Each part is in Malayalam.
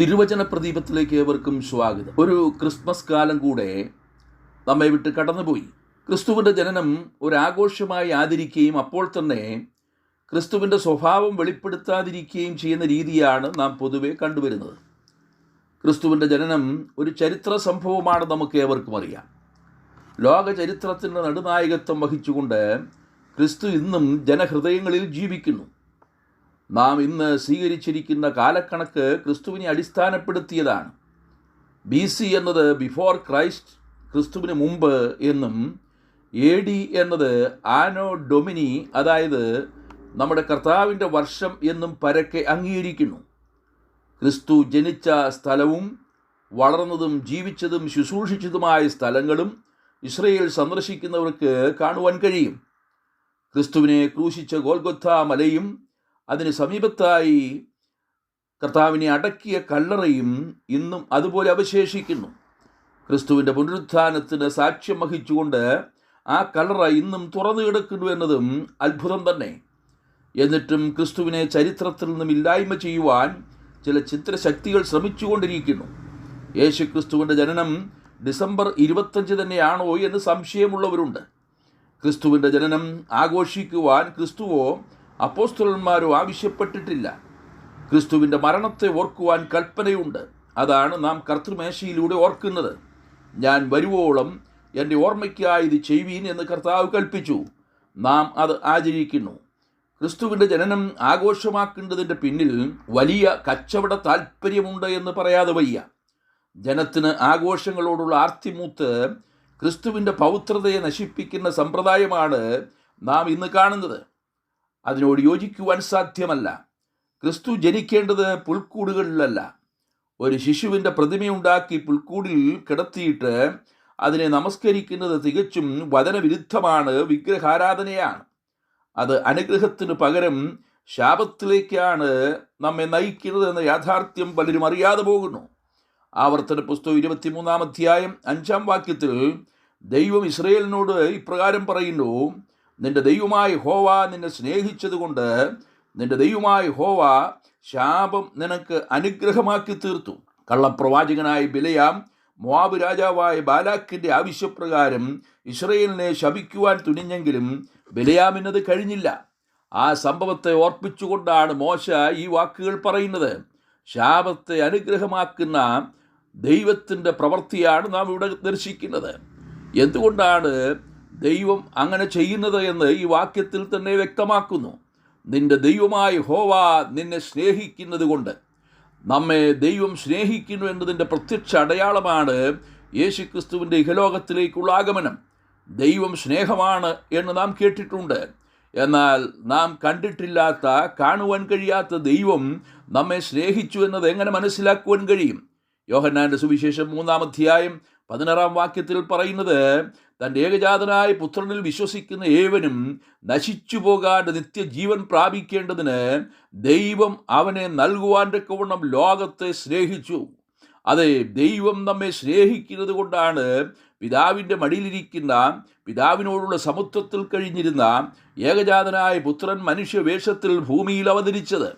തിരുവചന പ്രദീപത്തിലേക്ക് ഏവർക്കും സ്വാഗതം. ഒരു ക്രിസ്മസ് കാലം കൂടെ നമ്മെ വിട്ട് കടന്നുപോയി. ക്രിസ്തുവിന്റെ ജനനം ഒരാഘോഷമായി ആദരിക്കുകയും അപ്പോൾ തന്നെ ക്രിസ്തുവിന്റെ സ്വഭാവം വെളിപ്പെടുത്താതിരിക്കുകയും ചെയ്യുന്ന രീതിയാണ് നാം പൊതുവെ കണ്ടുവരുന്നത്. ക്രിസ്തുവിന്റെ ജനനം ഒരു ചരിത്ര സംഭവമാണ് നമുക്ക് ഏവർക്കും അറിയാം. ലോക ചരിത്രത്തിന്റെ നടുനായകത്വം വഹിച്ചുകൊണ്ട് ക്രിസ്തു ഇന്നും ജനഹൃദയങ്ങളിൽ ജീവിക്കുന്നു. നാം ഇന്ന് സ്വീകരിച്ചിരിക്കുന്ന കാലക്കണക്ക് ക്രിസ്തുവിനെ അടിസ്ഥാനപ്പെടുത്തിയതാണ്. ബി സി എന്നത് ബിഫോർ ക്രൈസ്റ്റ് ക്രിസ്തുവിന് മുമ്പ് എന്നും എ ഡി എന്നത് ആനോ ഡൊമിനി അതായത് നമ്മുടെ കർത്താവിന്റെ വർഷം എന്നും പരക്കെ അംഗീകരിക്കുന്നു. ക്രിസ്തു ജനിച്ച സ്ഥലവും വളർന്നതും ജീവിച്ചതും ശുശ്രൂഷിച്ചതുമായ സ്ഥലങ്ങളും ഇസ്രയേൽ സന്ദർശിക്കുന്നവർക്ക് കാണുവാൻ കഴിയും. ക്രിസ്തുവിനെ ക്രൂശിച്ച ഗോൽഗൊത്ത മലയും അതിന് സമീപത്തായി കർത്താവിനെ അടക്കിയ കല്ലറയും ഇന്നും അതുപോലെ അവശേഷിക്കുന്നു. ക്രിസ്തുവിന്റെ പുനരുത്ഥാനത്തിന് സാക്ഷ്യം വഹിച്ചുകൊണ്ട് ആ കല്ലറ ഇന്നും തുറന്നു കിടക്കുന്നു എന്നതും അത്ഭുതം തന്നെ. എന്നിട്ടും ക്രിസ്തുവിനെ ചരിത്രത്തിൽ നിന്നും ഇല്ലായ്മ ചെയ്യുവാൻ ചില ചിത്രശക്തികൾ ശ്രമിച്ചുകൊണ്ടിരിക്കുന്നു. യേശു ക്രിസ്തുവിന്റെ ജനനം ഡിസംബർ ഇരുപത്തഞ്ച് തന്നെയാണോ എന്ന് സംശയമുള്ളവരുണ്ട്. ക്രിസ്തുവിന്റെ ജനനം ആഘോഷിക്കുവാൻ ക്രിസ്തുവോ അപ്പോസ്തലന്മാരോ ആവശ്യപ്പെട്ടിട്ടില്ല. ക്രിസ്തുവിന്റെ മരണത്തെ ഓർക്കുവാൻ കൽപ്പനയുണ്ട്. അതാണ് നാം കർത്തൃമേശയിലൂടെ ഓർക്കുന്നത്. ഞാൻ വരുവോളം എന്റെ ഓർമ്മയ്ക്കായി ഇത് ചെയ്യുവീൻ എന്ന് കർത്താവ് കൽപ്പിച്ചു. നാം അത് ആചരിക്കുന്നു. ക്രിസ്തുവിന്റെ ജനനം ആഘോഷമാക്കേണ്ടതിന്റെ പിന്നിൽ വലിയ കച്ചവട താല്പര്യമുണ്ട് എന്ന് പറയാതെ വയ്യ. ജനത്തിന് ആഘോഷങ്ങളോടുള്ള ആർത്തിമൂത്ത് ക്രിസ്തുവിന്റെ പൗത്രതയെ നശിപ്പിക്കുന്ന സമ്പ്രദായമാണ് നാം ഇന്ന് കാണുന്നത്. അതിനോട് യോജിക്കുവാൻ സാധ്യമല്ല. ക്രിസ്തു ജനിക്കേണ്ടത് പുൽക്കൂടുകളിലല്ല. ഒരു ശിശുവിന്റെ പ്രതിമയുണ്ടാക്കി പുൽക്കൂടിൽ കിടത്തിയിട്ട് അതിനെ നമസ്കരിക്കുന്നത് തികച്ചും വചനവിരുദ്ധമാണ് വിഗ്രഹാരാധനയാണ്. അത് അനുഗ്രഹത്തിന് പകരം ശാപത്തിലേക്കാണ് നമ്മെ നയിക്കുന്നത് എന്ന യാഥാർത്ഥ്യം പലരും അറിയാതെ പോകുന്നു. ആവർത്തന പുസ്തകം ഇരുപത്തിമൂന്നാം അധ്യായം അഞ്ചാം വാക്യത്തിൽ ദൈവം ഇസ്രയേലിനോട് ഇപ്രകാരം പറയുന്നു നിന്റെ ദൈവമായി ഹോവ നിന്നെ സ്നേഹിച്ചതുകൊണ്ട് നിന്റെ ദൈവമായി ഹോവ ശാപം നിനക്ക് അനുഗ്രഹമാക്കി തീർത്തു. കള്ളപ്രവാചകനായ ബിലയാം മോവാബ് രാജാവായ ബാലാക്കിന്റെ ആവശ്യപ്രകാരം ഇസ്രയേലിനെ ശപിക്കുവാൻ തുനിഞ്ഞെങ്കിലും ബിലയാമിനത് കഴിഞ്ഞില്ല. ആ സംഭവത്തെ ഓർപ്പിച്ചുകൊണ്ടാണ് മോശ ഈ വാക്കുകൾ പറയുന്നത്. ശാപത്തെ അനുഗ്രഹമാക്കുന്ന ദൈവത്തിന്റെ പ്രവൃത്തിയാണ് നാം ഇവിടെ ദർശിക്കുന്നത്. എന്തുകൊണ്ടാണ് ദൈവം അങ്ങനെ ചെയ്യുന്നത് എന്ന് ഈ വാക്യത്തിൽ തന്നെ വ്യക്തമാക്കുന്നു. നിന്റെ ദൈവമായ ഹോവ നിന്നെ സ്നേഹിക്കുന്നത് കൊണ്ട്. നമ്മെ ദൈവം സ്നേഹിക്കുന്നു എന്നതിന്റെ പ്രത്യക്ഷ അടയാളമാണ് യേശുക്രിസ്തുവിന്റെ ഇഹലോകത്തിലേക്കുള്ള ആഗമനം. ദൈവം സ്നേഹമാണ് എന്ന് നാം കേട്ടിട്ടുണ്ട്. എന്നാൽ നാം കണ്ടിട്ടില്ലാത്ത കാണുവാൻ കഴിയാത്ത ദൈവം നമ്മെ സ്നേഹിച്ചു എന്നത് എങ്ങനെ മനസ്സിലാക്കുവാൻ കഴിയും? യോഹന്നാന്റെ സുവിശേഷം മൂന്നാം അധ്യായം പതിനാറാം വാക്യത്തിൽ പറയുന്നത് തന്റെ ഏകജാതനായ പുത്രനിൽ വിശ്വസിക്കുന്ന ഏവനും നശിച്ചു പോകാണ്ട് നിത്യജീവൻ പ്രാപിക്കേണ്ടതിന് ദൈവം അവനെ നൽകുവാൻ തക്കവണ്ണം ലോകത്തെ സ്നേഹിച്ചു. അതെ ദൈവം നമ്മെ സ്നേഹിക്കുന്നത് കൊണ്ടാണ് പിതാവിന്റെ മടിയിലിരിക്കുന്ന പിതാവിനോടുള്ള സമുദ്രത്തിൽ കഴിഞ്ഞിരുന്ന ഏകജാതനായ പുത്രൻ മനുഷ്യവേഷത്തിൽ ഭൂമിയിൽ അവതരിച്ചത്.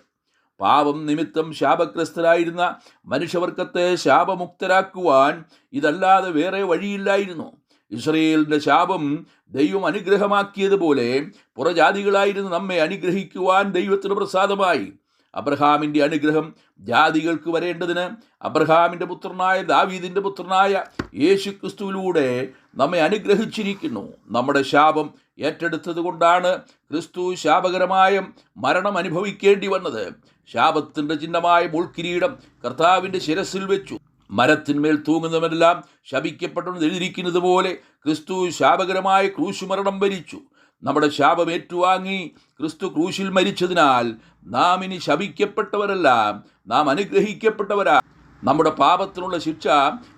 പാപം നിമിത്തം ശാപഗ്രസ്തരായിരുന്ന മനുഷ്യവർഗത്തെ ശാപമുക്തരാക്കുവാൻ ഇതല്ലാതെ വേറെ വഴിയില്ലായിരുന്നു. ഇസ്രയേലിന്റെ ശാപം ദൈവം അനുഗ്രഹമാക്കിയതുപോലെ പുറജാതികളായിരുന്നു നമ്മെ അനുഗ്രഹിക്കുവാൻ ദൈവത്തിന് പ്രസാദമായി. അബ്രഹാമിന്റെ അനുഗ്രഹം ജാതികൾക്ക് വരേണ്ടതിന് അബ്രഹാമിന്റെ പുത്രനായ ദാവീദിന്റെ പുത്രനായ യേശു ക്രിസ്തുവിലൂടെ നമ്മെ അനുഗ്രഹിച്ചിരിക്കുന്നു. നമ്മുടെ ശാപം ഏറ്റെടുത്തത് കൊണ്ടാണ് ക്രിസ്തു ശാപകരമായ മരണം അനുഭവിക്കേണ്ടി വന്നത്. ശാപത്തിന്റെ ചിഹ്നമായ മുൾക്കിരീടം കർത്താവിന്റെ ശിരസിൽ വെച്ചു. മരത്തിന്മേൽ തൂങ്ങുന്നവരെല്ലാം ശപിക്കപ്പെട്ടെന്ന് എഴുതിയിരിക്കുന്നത് പോലെ ക്രിസ്തു ശാപകരമായ ക്രൂശുമരണം വരിച്ചു. നമ്മുടെ ശാപം ഏറ്റുവാങ്ങി ക്രിസ്തു ക്രൂശിൽ മരിച്ചതിനാൽ നാം ഇനി ശപിക്കപ്പെട്ടവരല്ല നാം അനുഗ്രഹിക്കപ്പെട്ടവരാ. നമ്മുടെ പാപത്തിനുള്ള ശിക്ഷ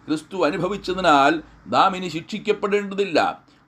ക്രിസ്തു അനുഭവിച്ചതിനാൽ നാം ഇനി ശിക്ഷിക്കപ്പെടേണ്ടതില്ല.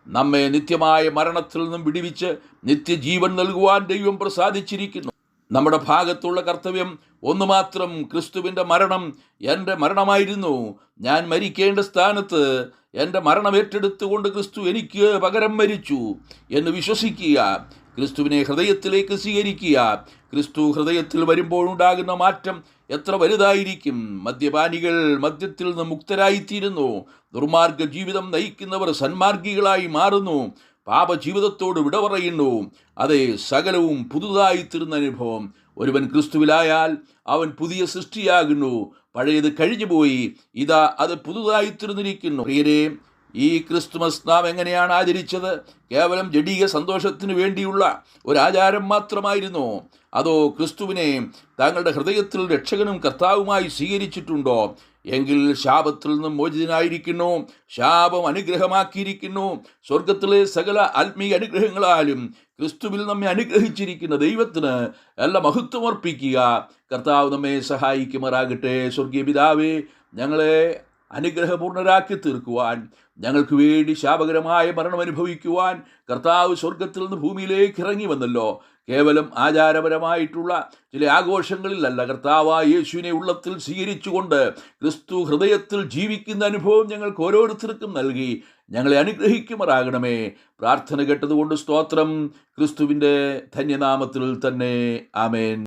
നമ്മെ നിത്യമായ മരണത്തിൽ നിന്നും വിടിവിച്ച് നിത്യജീവൻ നൽകുവാൻ ദൈവം പ്രസാദിച്ചിരിക്കുന്നു. നമ്മുടെ ഭാഗത്തുള്ള കർത്തവ്യം ഒന്ന് മാത്രം ക്രിസ്തുവിന്റെ മരണം എന്റെ മരണമായിരുന്നു. ഞാൻ മരിക്കേണ്ട സ്ഥാനത്ത് എന്റെ മരണം ഏറ്റെടുത്തുകൊണ്ട് ക്രിസ്തു എനിക്ക് പകരം മരിച്ചു എന്ന് വിശ്വസിക്കുക. ക്രിസ്തുവിനെ ഹൃദയത്തിലേക്ക് സ്വീകരിക്കുക. ക്രിസ്തു ഹൃദയത്തിൽ വരുമ്പോഴുണ്ടാകുന്ന മാറ്റം എത്ര വലുതായിരിക്കും? മദ്യപാനികൾ മദ്യത്തിൽ നിന്ന് മുക്തരായിത്തീരുന്നു. ദുർമാർഗ ജീവിതം നയിക്കുന്നവർ സന്മാർഗികളായി മാറുന്നു. പാപജീവിതത്തോട് വിട പറയുന്നു. അതേ സകലവും പുതുതായി തീർന്ന അനുഭവം. ഒരുവൻ ക്രിസ്തുവിലായാൽ അവൻ പുതിയ സൃഷ്ടിയാകുന്നു. പഴയത് കഴിഞ്ഞുപോയി ഇതാ അത് പുതുതായി തീർന്നിരിക്കുന്നു. പ്രിയരെ ഈ ക്രിസ്തുമസ് നാം എങ്ങനെയാണ് ആചരിച്ചത്? കേവലം ജഡീക സന്തോഷത്തിന് വേണ്ടിയുള്ള ഒരു ആചാരം മാത്രമായിരുന്നു. അതോ ക്രിസ്തുവിനെ താങ്കളുടെ ഹൃദയത്തിൽ രക്ഷകനും കർത്താവുമായി സ്വീകരിച്ചിട്ടുണ്ടോ? എങ്കിൽ ശാപത്തിൽ നിന്നും മോചിതനായിരിക്കുന്നു ശാപം അനുഗ്രഹമാക്കിയിരിക്കുന്നു. സ്വർഗത്തിലെ സകല ആത്മീയ അനുഗ്രഹങ്ങളാലും ക്രിസ്തുവിൽ നമ്മെ അനുഗ്രഹിച്ചിരിക്കുന്ന ദൈവത്തിന് എല്ലാ മഹത്വം അർപ്പിക്കുക. കർത്താവ് നമ്മെ സഹായിക്കുമാറാകട്ടെ. സ്വർഗീയ പിതാവേ ഞങ്ങളെ അനുഗ്രഹപൂർണരാക്കി തീർക്കുവാൻ ഞങ്ങൾക്ക് വേണ്ടി ശാപകരമായ മരണം അനുഭവിക്കുവാൻ കർത്താവ് സ്വർഗത്തിൽ നിന്ന് ഭൂമിയിലേക്ക് ഇറങ്ങി വന്നല്ലോ. കേവലം ആചാരപരമായിട്ടുള്ള ചില ആഘോഷങ്ങളിലല്ല. കർത്താവായ യേശുവിനെ ഉള്ളത്തിൽ സ്വീകരിച്ചുകൊണ്ട് ക്രിസ്തു ഹൃദയത്തിൽ ജീവിക്കുന്ന അനുഭവം ഞങ്ങൾക്ക് ഓരോരുത്തർക്കും നൽകി. ഞങ്ങളെ അനുഗ്രഹിക്കുമാറാകണമേ. പ്രാർത്ഥന കേട്ടതുകൊണ്ട് സ്തോത്രം. ക്രിസ്തുവിന്റെ ധന്യനാമത്തിൽ തന്നെ. ആമേൻ.